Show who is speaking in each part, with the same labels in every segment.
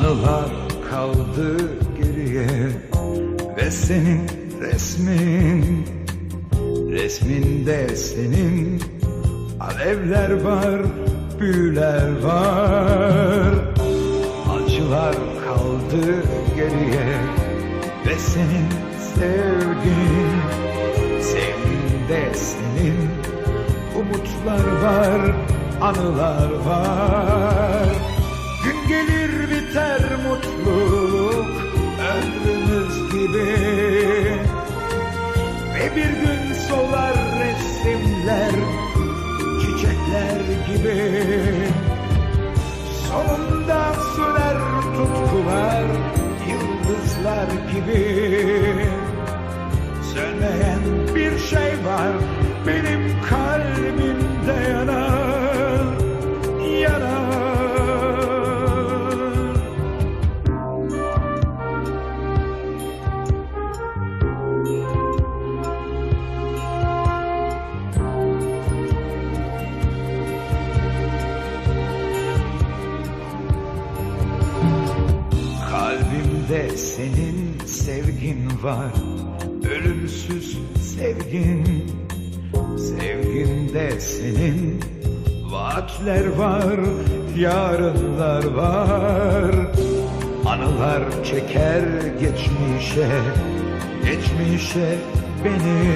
Speaker 1: Anılar kaldı geriye Ve senin resmin Resminde senin Alevler var, büyüler var. Acılar kaldı geriye Ve senin sevgin Sevginde senin Umutlar var, anılar var Yıldızlar gibi. Sönmeyen bir şey var. Benim Kalbimde senin sevgin var. Ölümsüz sevgin Sevginde senin Vaatler var Yarınlar var. Anılar çeker geçmişe Geçmişe beni.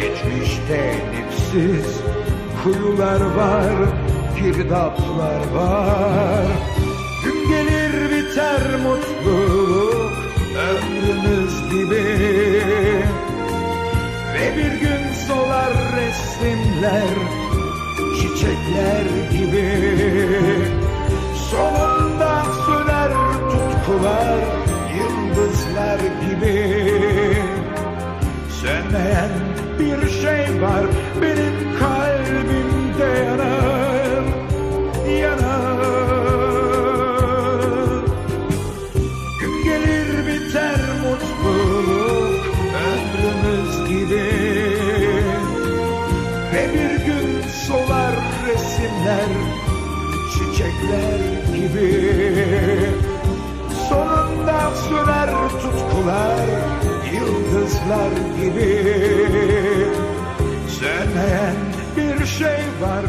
Speaker 1: Geçmişte dipsiz kuyular var Girdaplar var bir gün solar resimler çiçekler gibi. Sonunda söner tutkular yıldızlar gibi. Sönmeyen bir şey var benim bir gün solar resimler çiçekler gibi. Sonunda söner tutkular yıldızlar gibi. Sönmeyen bir şey var